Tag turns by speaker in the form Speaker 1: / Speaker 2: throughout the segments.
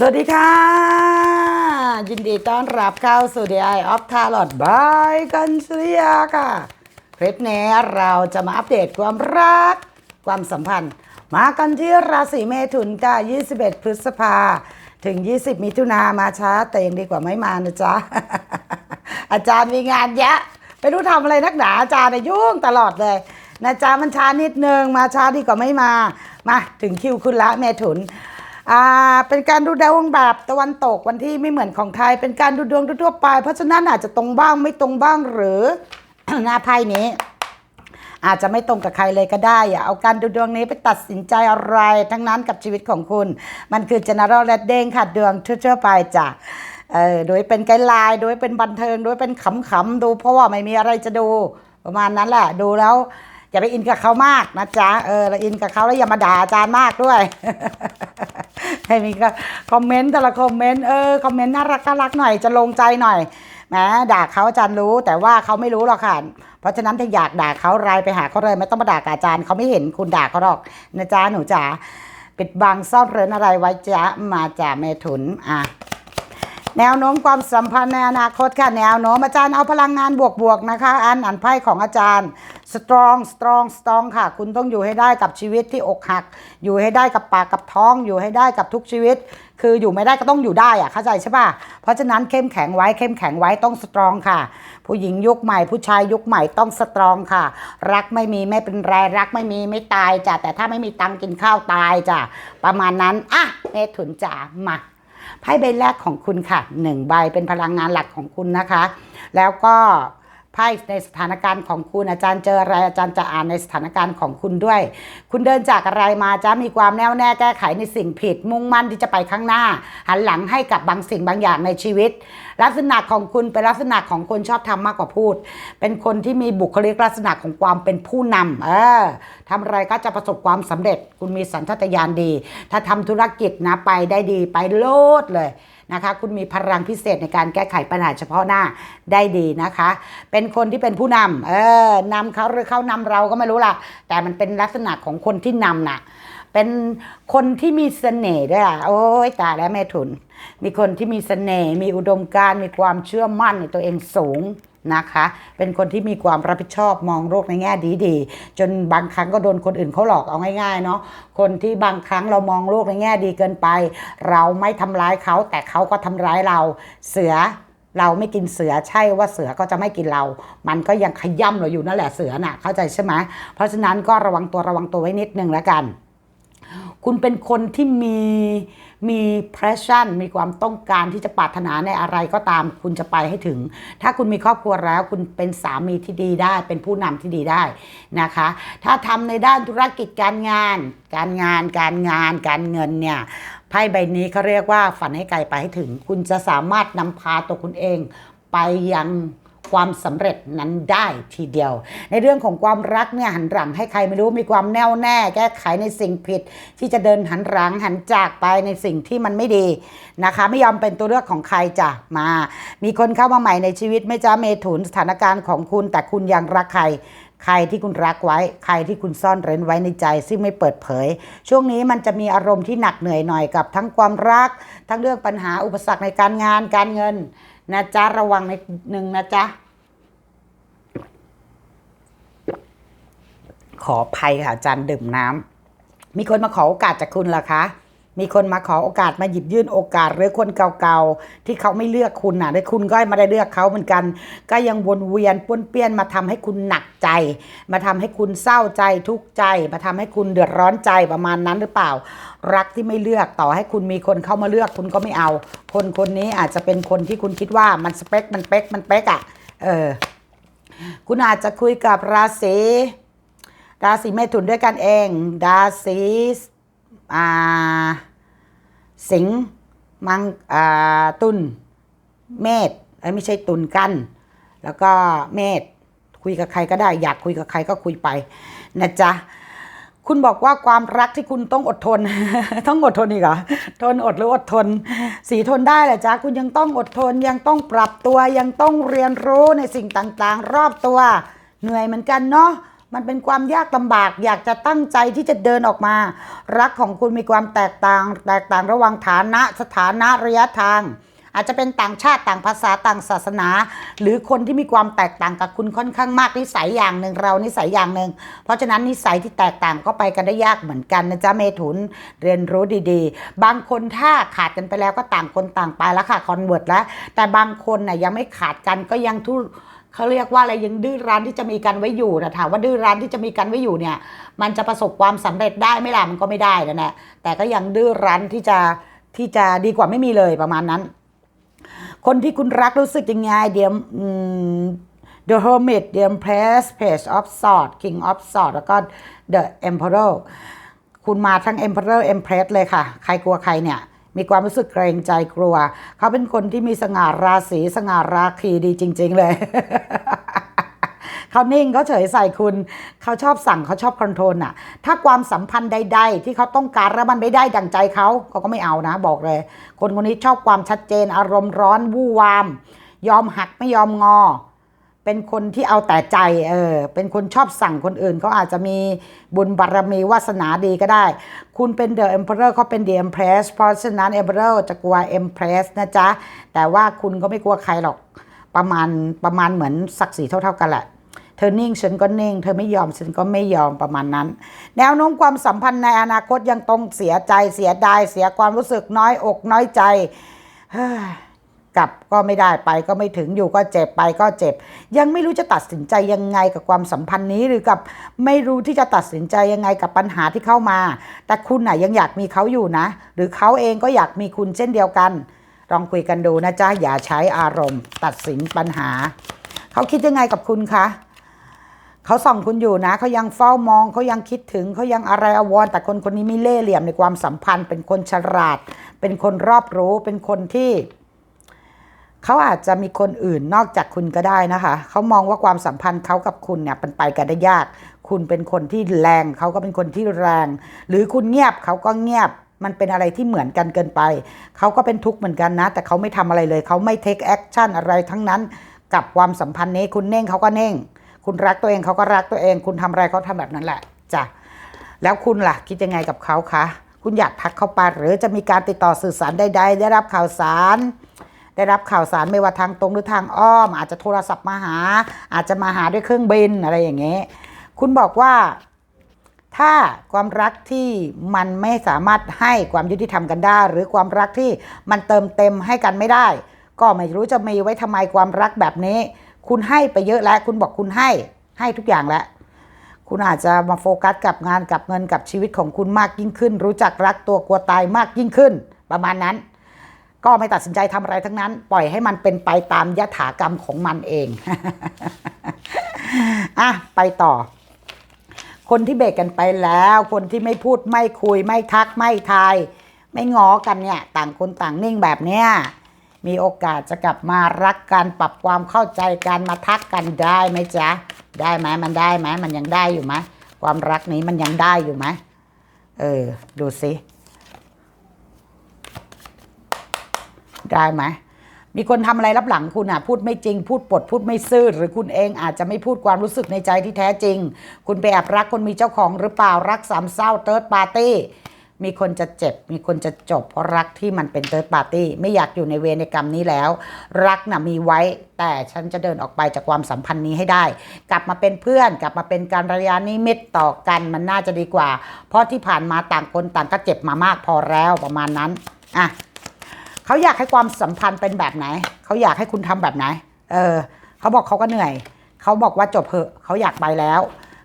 Speaker 1: สวัสดีค่ะ ยินดีต้อนรับเข้าสู่ The Eye of Tarot by กันชริยาค่ะ คลิปนี้เราจะมาอัปเดตความรัก ความสัมพันธ์ มากันที่ราศีเมถุนค่ะ 21 พฤษภา ถึง 20 มิถุนามาช้า แต่ยังดีกว่าไม่มานะจ๊ะ อาจารย์มีงานเยอะไม่รู้ทำอะไรนักหนาอาจารย์ยุ่งตลอดเลยนะจ๊ะมันช้านิดนึงมาช้าดีกว่าไม่มา มาถึงคิวคุณละเมถุน อ่าเป็นการดูดวงแบบตะวันตกวันที่ไม่เหมือนของไทย เป็นการดูดวงทั่วไป เพราะฉะนั้นอาจจะตรงบ้างไม่ตรงบ้างหรือหน้าไพ่นี้ อาจจะไม่ตรงกับใครเลยก็ได้อย่าเอาการดูดวงนี้ไปตัดสินใจอะไรทั้งนั้นกับชีวิตของคุณ มันคือ general reading ค่ะดวงทั่วๆไปจ้ะเออโดยเป็นไกด์ไลน์โดยเป็นบันเทิงโดยเป็นขำๆดูเพราะว่าไม่มีอะไรจะดูประมาณนั้นแหละดูแล้ว อย่าไปอินกับเขามากนะจ๊ะเออเราอินกับเขาแล้วอย่ามาด่าอาจารย์มากด้วยให้มีก็คอมเมนต์แต่ละคอมเมนต์เออคอมเมนต์น่ารักน่ารักหน่อยจะลงใจหน่อยแหมด่าเขาอาจารย์รู้แต่ว่าเขาไม่รู้หรอกค่ะ เพราะฉะนั้นถ้าอยากด่าเขาไลน์ไปหาเขาเลยไม่ต้องมาด่าอาจารย์เขาไม่เห็นคุณด่าเขาหรอกนะจ๊ะหนูจ๋าปิดบังซ่อนเร้นอะไรไว้จ๊ะมาจากเมถุนอะแนวโน้มความสัมพันธ์ในอนาคตค่ะแนวโน้มอาจารย์เอาพลังงานบวกๆนะคะ อันอ่านไพ่ของอาจารย์ strong strong strong ค่ะ คุณต้องอยู่ให้ได้กับชีวิตที่อกหัก อยู่ให้ได้กับปากกับท้อง อยู่ให้ได้กับทุกชีวิต คืออยู่ไม่ได้ก็ต้องอยู่ได้อะเข้าใจใช่ป่ะเพราะฉะนั้นเข้มแข็งไว้เข้มแข็งไว้ต้อง strong ค่ะ ผู้หญิงยุคใหม่ ผู้ชายยุคใหม่ต้อง strong ค่ะ รักไม่มีไม่เป็นไรรักไม่มีไม่ตายจ้ะแต่ถ้าไม่มีตังกินข้าวตายจ้ะประมาณนั้นอะเมถุนจ๋ามาไพ่ใบแรกของคุณค่ะหนึ่งใบเป็นพลังงานหลักของคุณนะคะ แล้วก็ ไพ่ในสถานการณ์ของคุณอาจารย์เจออะไรอาจารย์จะอ่านในสถานการณ์ของคุณด้วย คุณเดินจากอะไรมาจะมีความแน่วแน่แก้ไขในสิ่งผิด มุ่งมั่นที่จะไปข้างหน้า หันหลังให้กับบางสิ่งบางอย่างในชีวิต ลักษณะของคุณเป็นลักษณะของคนชอบทำมากกว่าพูด เป็นคนที่มีบุคลิกลักษณะของความเป็นผู้นำเออทำอะไรก็จะประสบความสำเร็จ คุณมีสัญชาตญาณดี ถ้าทำธุรกิจนะไปได้ดีไปโลดเลย นะคะ คุณมีพลังพิเศษในการแก้ไขปัญหาเฉพาะหน้าได้ดีนะคะ เป็นคนที่เป็นผู้นำเออนำเขาหรือเขานำเราก็ไม่รู้ล่ะ แต่มันเป็นลักษณะของคนที่นำน่ะเป็นคนที่มีเสน่ห์ด้วยอะโอ้ยตายแล้วแม่ทุน มีคนที่มีเสน่ห์มีอุดมการณ์มีความเชื่อมั่นในตัวเองสูง นะคะ เป็นคนที่มีความรับผิดชอบมองโลกในแง่ดีๆ จนบางครั้งก็โดนคนอื่นเขาหลอกเอาง่ายๆเนาะ คนที่บางครั้งเรามองโลกในแง่ดีเกินไป เราไม่ทำร้ายเขาแต่เขาก็ทำร้ายเรา เสือเราไม่กินเสือใช่ว่าเสือก็จะไม่กินเรา มันก็ยังขย่ำเราอยู่นั่นแหละเสือน่ะ เข้าใจใช่ไหมเพราะฉะนั้นก็ระวังตัวระวังตัวไว้นิดนึงแล้วกัน คุณเป็นคนที่มีมี passion มีความต้องการที่จะปรารถนาในอะไรก็ตาม คุณจะไปให้ถึง ถ้าคุณมีครอบครัวแล้ว คุณเป็นสามีที่ดีได้ เป็นผู้นำที่ดีได้นะคะ ถ้าทำในด้านธุรกิจการงาน การงาน การงาน การเงินเนี่ยไพ่ใบนี้เขาเรียกว่าฝันให้ไกลไปให้ถึง คุณจะสามารถนำพาตัวคุณเอง ไปยัง ความสำเร็จนั้นได้ทีเดียว ในเรื่องของความรักเนี่ยหันหลังให้ใครไม่รู้มีความแน่วแน่ แก้ไขในสิ่งผิด ที่จะเดินหันหลังหันจากไปในสิ่งที่มันไม่ดีนะคะ ไม่ยอมเป็นตัวเลือกของใครจ้ะมา มีคนเข้ามาใหม่ในชีวิตไม่จ้าเมถุนสถานการณ์ของคุณ แต่คุณยังรักใครใครที่คุณรักไว้ ใครที่คุณซ่อนเร้นไว้ในใจ ซึ่งไม่เปิดเผย ช่วงนี้มันจะมีอารมณ์ที่หนักเหนื่อยหน่อยกับทั้งความรัก ทั้งเรื่องปัญหาอุปสรรคในการงานการเงิน นะจ๊ะ ระวังนิดนึงนะจ๊ะ ขออภัยค่ะอาจารย์ดื่มน้ำมีคนมาขอโอกาสจากคุณเหรอคะ มีคนมาขอโอกาสมาหยิบยื่นโอกาสหรือคนเก่าๆที่เขาไม่เลือกคุณน่ะได้คุณก็ไม่ได้เลือกเขาเหมือนกัน ก็ยังวนเวียนป้วนเปี้ยนมาทำให้คุณหนักใจ มาทำให้คุณเศร้าใจทุกข์ใจ มาทำให้คุณเดือดร้อนใจประมาณนั้นหรือเปล่า รักที่ไม่เลือกต่อให้คุณมีคนเข้ามาเลือกคุณก็ไม่เอา คนคนนี้อาจจะเป็นคนที่คุณคิดว่ามันสเปคมันเป๊กมันเป๊กอะเออคุณอาจจะคุยกับราศีราศีเมถุนด้วยกันเอง ราศีอ่า สิงห์มังอ่าตุลเมษเอ้ไม่ใช่ตุลกัน แล้วก็เมษคุยกับใครก็ได้ อยากคุยกับใครก็คุยไปนะจ๊ะคุณบอกว่าความรักที่คุณต้องอดทน ต้องอดทนอีกเหรอทนอดหรืออดทน สีทนได้แหละจ๊ะคุณยังต้องอดทนยังต้องปรับตัวยังต้องเรียนรู้ในสิ่งต่างๆ รอบตัว เหนื่อยเหมือนกันเนาะ มันเป็นความยากลำบาก อยากจะตั้งใจที่จะเดินออกมา รักของคุณมีความแตกต่าง แตกต่างระหว่างฐานะสถานะระยะทาง อาจจะเป็นต่างชาติต่างภาษาต่างศาสนา หรือคนที่มีความแตกต่างกับคุณค่อนข้างมากนิสัยอย่างหนึ่งเรานิสัยอย่างหนึ่งเพราะฉะนั้นนิสัยที่แตกต่างก็ไปกันได้ยากเหมือนกันนะจ๊ะเมถุนเรียนรู้ดีๆ บางคนถ้าขาดกันไปแล้วก็ต่างคนต่างไปแล้วค่ะคอนเวิร์ตแล้วแต่บางคนน่ะยังไม่ขาดกันก็ยังทุ เขาเรียกว่าอะไรยังดื้อรั้นที่จะมีกันไว้อยู่นะถามว่าดื้อรั้นที่จะมีกันไว้อยู่เนี่ย มันจะประสบความสำเร็จได้ไหมล่ะมันก็ไม่ได้นะแน่แต่ก็ยังดื้อรั้นที่จะที่จะดีกว่าไม่มีเลยประมาณนั้น คนที่คุณรักรู้สึกยังไงเดียม The Hermit The Empress Page of Swords King of Swords แล้วก็ The Emperor คุณมาทั้ง Emperor Empress เลยค่ะ ใครกลัวใครเนี่ย มีความรู้สึกเกรงใจกลัว เขาเป็นคนที่มีสง่าราศีสง่าราคีดีจริง ๆ เลยเขานิ่งเขาเฉยใส่คุณ เขาชอบสั่งเขาชอบคอนโทรลน่ะ ถ้าความสัมพันธ์ใด ๆ ที่เขาต้องการแล้วมันไม่ได้ดังใจเขาเขาก็ไม่เอานะ บอกเลย คนคนนี้ชอบความชัดเจนอารมณ์ร้อนวู่วาม ยอมหักไม่ยอมงอ เป็นคนที่เอาแต่ใจเออเป็นคนชอบสั่งคนอื่นเขาอาจจะมีบุญบารมีวาสนาดีก็ได้ คุณเป็นเดอะเอ็มเพอเรอร์เขาเป็นเดอะเอ็มเพรสเพราะฉะนั้นเอ็มเพอเรอร์จะกลัวเอ็มเพรสนะจ๊ะ แต่ว่าคุณก็ไม่กลัวใครหรอกประมาณประมาณเหมือนศักดิ์ศรีเท่าๆกันแหละเธอนิ่งฉันก็นิ่ง เธอไม่ยอมฉันก็ไม่ยอมประมาณนั้น แนวโน้มความสัมพันธ์ในอนาคตยังต้องเสียใจเสียดายเสียความรู้สึกน้อยอกน้อยใจเฮ้ย กลับก็ไม่ได้ไปก็ไม่ถึงอยู่ก็เจ็บไปก็เจ็บ ยังไม่รู้จะตัดสินใจยังไงกับความสัมพันธ์นี้หรือกับไม่รู้ที่จะตัดสินใจยังไงกับปัญหาที่เข้ามา แต่คุณน่ะยังอยากมีเขาอยู่นะ หรือเขาเองก็อยากมีคุณเช่นเดียวกัน ลองคุยกันดูนะจ๊ะอย่าใช้อารมณ์ ตัดสินปัญหา เขาคิดยังไงกับคุณคะเขาส่องคุณอยู่นะเขายังเฝ้ามองเขายังคิดถึงเขายังอะไรอาวรแต่คนคนนี้ไม่เล่ห์เหลี่ยมในความสัมพันธ์ เป็นคนฉลาด เป็นคนรอบรู้เป็นคนที่ เขาอาจจะมีคนอื่นนอกจากคุณก็ได้นะคะ เขามองว่าความสัมพันธ์เขากับคุณเนี่ยเป็นไปกันได้ยาก คุณเป็นคนที่แรง เขาก็เป็นคนที่แรง หรือคุณเงียบเขาก็เงียบมันเป็นอะไรที่เหมือนกันเกินไป เขาก็เป็นทุกข์เหมือนกันนะ แต่เขาไม่ทำอะไรเลย เขาไม่เทคแอคชั่นอะไรทั้งนั้น กับความสัมพันธ์นี้ คุณเน่งเขาก็เน่ง คุณรักตัวเองเขาก็รักตัวเอง คุณทำอะไรเขาทำแบบนั้นแหละจ้ะ แล้วคุณล่ะ คิดยังไงกับเขาคะ คุณอยากทักเขาไปหรือจะมีการติดต่อสื่อสารใดๆได้รับข่าวสาร ได้รับข่าวสารไม่ว่าทางตรงหรือทางอ้อม อาจจะโทรศัพท์มาหา อาจจะมาหาด้วยเครื่องบินอะไรอย่างเงี้ยคุณบอกว่าถ้าความรักที่มันไม่สามารถให้ความยุติธรรมกันได้ หรือความรักที่มันเติมเต็มให้กันไม่ได้ ก็ไม่รู้จะมีไว้ทำไมความรักแบบนี้ คุณให้ไปเยอะแล้ว คุณบอกคุณให้ให้ทุกอย่างแล้วคุณอาจจะมาโฟกัสกับงานกับเงินกับชีวิตของคุณมากยิ่งขึ้น รู้จักรักตัวกลัวตายมากยิ่งขึ้น ประมาณนั้น ก็ไม่ตัดสินใจทำอะไรทั้งนั้น ปล่อยให้มันเป็นไปตามยถากรรมของมันเองอะไปต่อ คนที่เบรกกันไปแล้ว คนที่ไม่พูดไม่คุย ไม่ทักไม่ทาย ไม่งอกันเนี่ย ต่างคนต่างนิ่งแบบเนี้ยมีโอกาสจะกลับมารักกันปรับความเข้าใจกันมาทักกันได้ไหมจ๊ะ ได้ไหมมันได้ไหมมันยังได้อยู่ไหมความรักนี้มันยังได้อยู่ไหมเออ ดูสิ ได้ไหมมีคนทำอะไรรับหลังคุณอะพูดไม่จริง พูดปดพูดไม่ซื่อหรือคุณเองอาจจะไม่พูดความรู้สึกในใจที่แท้จริง คุณไปแอบรักคนมีเจ้าของหรือเปล่ารักสามเศร้าเติร์ดปาร์ตี้มีคนจะเจ็บ มีคนจะจบ เพราะรักที่มันเป็นเติร์ดปาร์ตี้ไม่อยากอยู่ในเวรในกรรมนี้แล้ว รักน่ะมีไว้ แต่ฉันจะเดินออกไปจากความสัมพันธ์นี้ให้ได้ กลับมาเป็นเพื่อน กลับมาเป็นการระยานิมิตต่อกันมันน่าจะดีกว่า เพราะที่ผ่านมาต่างคนต่างก็เจ็บมามากพอแล้วประมาณนั้นอะ เขาอยากให้ความสัมพันธ์เป็นแบบไหน เขาอยากให้คุณทำแบบไหน เออ เขาบอกเขาก็เหนื่อย เขาบอกว่าจบเหอะ เขาอยากไปแล้ว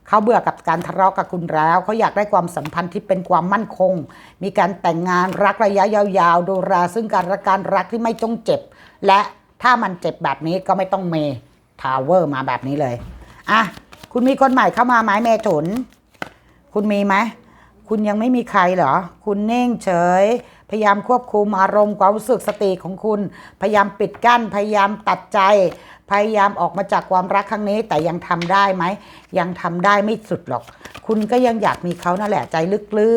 Speaker 1: เขาเบื่อกับการทะเลาะกับคุณแล้ว เขาอยากได้ความสัมพันธ์ที่เป็นความมั่นคง มีการแต่งงานรักระยะยาวๆ ดูแลซึ่งกันและการรักที่ไม่ต้องเจ็บ และถ้ามันเจ็บแบบนี้ก็ไม่ต้องเมทาวเวอร์มาแบบนี้เลย อะ คุณมีคนใหม่เข้ามาไหมเมถุน คุณมีไหม คุณยังไม่มีใครเหรอ คุณเน่งเฉย พยายามควบคุมอารมณ์ความรู้สึกสติของคุณ พยายามปิดกั้น พยายามตัดใจ พยายามออกมาจากความรักครั้งนี้ แต่ยังทำได้ไหม ยังทำได้ไม่สุดหรอก คุณก็ยังอยากมีเขานั่นแหละใจลึ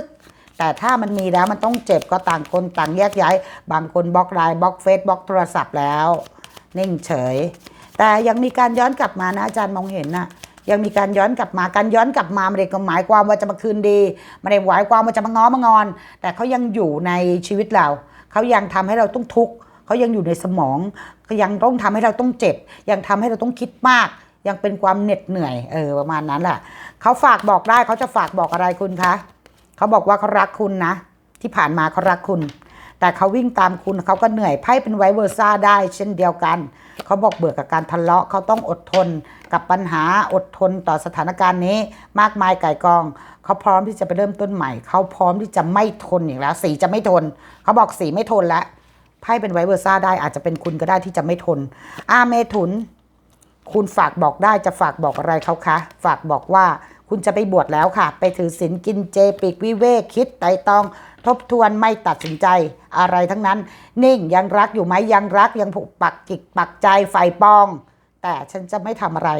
Speaker 1: กๆ แต่ถ้ามันมีแล้วมันต้องเจ็บก็ต่างคนต่างแยกย้าย บางคนบล็อกไลน์บล็อกเฟซบล็อกโทรศัพท์แล้ว นิ่งเฉย แต่ยังมีการย้อนกลับมานะอาจารย์มองเห็นน่ะ ยังมีการย้อนกลับมาการย้อนกลับมาไม่ได้หมายความว่าจะมาคืนดีไม่ได้หมายความว่าจะมาง้อมางอน แต่เขายังอยู่ในชีวิตเราเขายังทำให้เราต้องทุกข์เขายังอยู่ในสมองเขายังต้องทำให้เราต้องเจ็บ ยังทำให้เราต้องคิดมากยังเป็นความเหน็ดเหนื่อยเออประมาณนั้นแหละเขาฝากบอกได้เขาจะฝากบอกอะไรคุณคะเขาบอกว่าเขารักคุณนะ ที่ผ่านมาเขารักคุณ แต่เขาวิ่งตามคุณเขาก็เหนื่อยไพ่เป็นไวเวอร์ซ่าได้ เช่นเดียวกัน เขาบอกเบื่อกับการทะเลาะเขาต้องอดทน กับปัญหาอดทนต่อสถานการณ์นี้ มากมายไก่กอง เขาพร้อมที่จะไปเริ่มต้นใหม่ เขาพร้อมที่จะไม่ทนอีกแล้ว สีจะไม่ทน เขาบอกสีไม่ทนแล้วไพ่เป็นไวเวอร์ซ่าได้อาจจะเป็นคุณก็ได้ที่จะไม่ทน อาเมถุน คุณฝากบอกได้จะฝากบอกอะไรเขาคะ ฝากบอกว่าคุณจะไปบวชแล้วค่ะ ไปถือศีลกินเจปีกวิเวกคิดไตรตอง ทบทวนไม่ตัดสินใจอะไรทั้งนั้น นิ่งยังรักอยู่ไหมยังรักยังผูกปักกิกปักใจไฟปอง แต่ฉันจะไม่ทำอะไร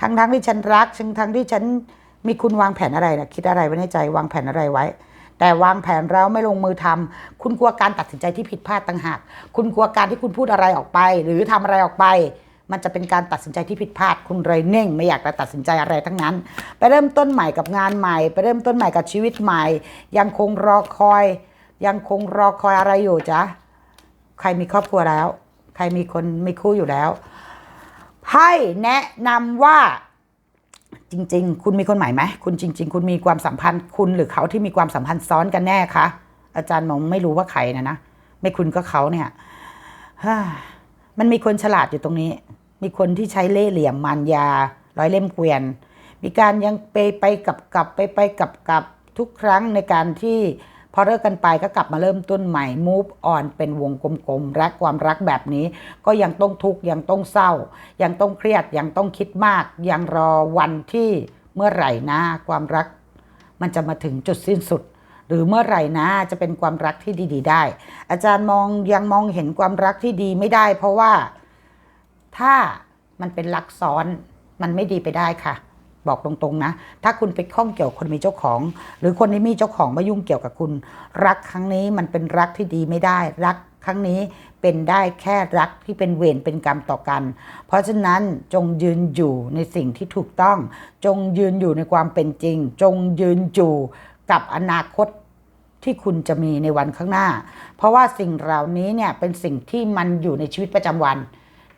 Speaker 1: ทั้งทั้งที่ฉันรักทั้งทั้งที่ฉันมีคุณวางแผนอะไรนะคิดอะไรไว้ในใจวางแผนอะไรไว้ แต่วางแผนแล้วไม่ลงมือทำคุณกลัวการตัดสินใจที่ผิดพลาดต่างหาก คุณกลัวการที่คุณพูดอะไรออกไป หรือทำอะไรออกไป มันจะเป็นการตัดสินใจที่ผิดพลาด คุณเลยเน่ง ไม่อยากจะตัดสินใจอะไรทั้งนั้น ไปเริ่มต้นใหม่กับงานใหม่ ไปเริ่มต้นใหม่กับชีวิตใหม่ ยังคงรอคอย ยังคงรอคอยอะไรอยู่จ๊ะใครมีครอบครัวแล้ว ใครมีคนมีคู่อยู่แล้ว ไพ่แนะนำว่าจริง ๆ คุณมีคนใหม่ไหมคุณจริง ๆ คุณมีความสัมพันธ์คุณหรือเขาที่มีความสัมพันธ์ซ้อนกันแน่คะอาจารย์มองไม่รู้ว่าใครนะนะไม่คุณก็เขาเนี่ยมันมีคนฉลาดอยู่ตรงนี้ มีคนที่ใช้เล่ห์เหลี่ยมมารยา ร้อยเล่มเกวียน มีการยังไปไปกลับกลับไปไปกลับกลับทุกครั้งในการที่ พอเลิกกันไปก็กลับมาเริ่มต้นใหม่ move on เป็นวงกลมๆรักความรักแบบนี้ ก็ยังต้องทุกข์ยังต้องเศร้า ยังต้องเครียดยังต้องคิดมาก ยังรอวันที่เมื่อไหร่นะความรัก มันจะมาถึงจุดสิ้นสุด หรือเมื่อไหร่นะจะเป็นความรักที่ดี ๆ ได้ อาจารย์มองยังมองเห็นความรักที่ดีไม่ได้ เพราะว่าถ้ามันเป็นรักซ้อนมันไม่ดีไปได้ค่ะ บอกตรงๆนะ ถ้าคุณไปข้องเกี่ยวคนมีเจ้าของ หรือคนที่มีเจ้าของมายุ่งเกี่ยวกับคุณ รักครั้งนี้มันเป็นรักที่ดีไม่ได้ รักครั้งนี้เป็นได้แค่รักที่เป็นเวรเป็นกรรมต่อกัน เพราะฉะนั้นจงยืนอยู่ในสิ่งที่ถูกต้อง จงยืนอยู่ในความเป็นจริง จงยืนอยู่กับอนาคตที่คุณจะมีในวันข้างหน้า เพราะว่าสิ่งเหล่านี้เนี่ยเป็นสิ่งที่มันอยู่ในชีวิตประจำวัน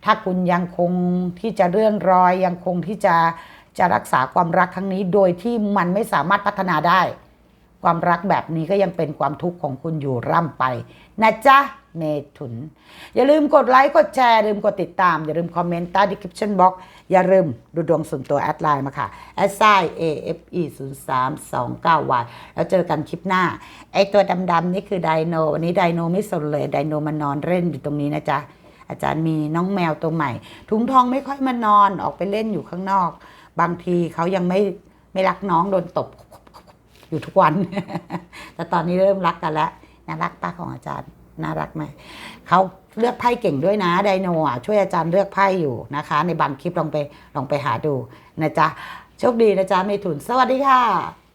Speaker 1: ถ้าคุณยังคงที่จะเลื่อนรอยยังคงที่จะ จะรักษาความรักครั้งนี้โดยที่มันไม่สามารถพัฒนาได้ ความรักแบบนี้ก็ยังเป็นความทุกข์ของคุณอยู่ร่ำไป นะจ๊ะเมถุน อย่าลืมกดไลค์กดแชร์ลืมกดติดตาม อย่าลืมคอมเมนต์ใต้ description box อย่าลืมดูดวงส่วนตัวแอดไลน์มาค่ะ a s i a f e 0 3 2 9 y แล้วเจอกันคลิปหน้า ไอตัวดำๆนี่คือไดโนวันนี้ไดโนไม่สนเลยไดโนมันนอนเล่นอยู่ตรงนี้นะจ๊ะอาจารย์มีน้องแมวตัวใหม่ ถุงทองไม่ค่อยมานอนออกไปเล่นอยู่ข้างนอก บางทีเขายังไม่ไม่รักน้องโดนตบอยู่ทุกวัน แต่ตอนนี้เริ่มรักกันแล้วน่ารักป้าของอาจารย์น่ารักไหมเขาเลือกไพ่เก่งด้วยนะไดโนอะช่วยอาจารย์เลือกไพ่อยู่นะคะ ในบางคลิปลองไปลองไปหาดูนะจ๊ะโชคดีนะจ๊ะเมถุนสวัสดีค่ะ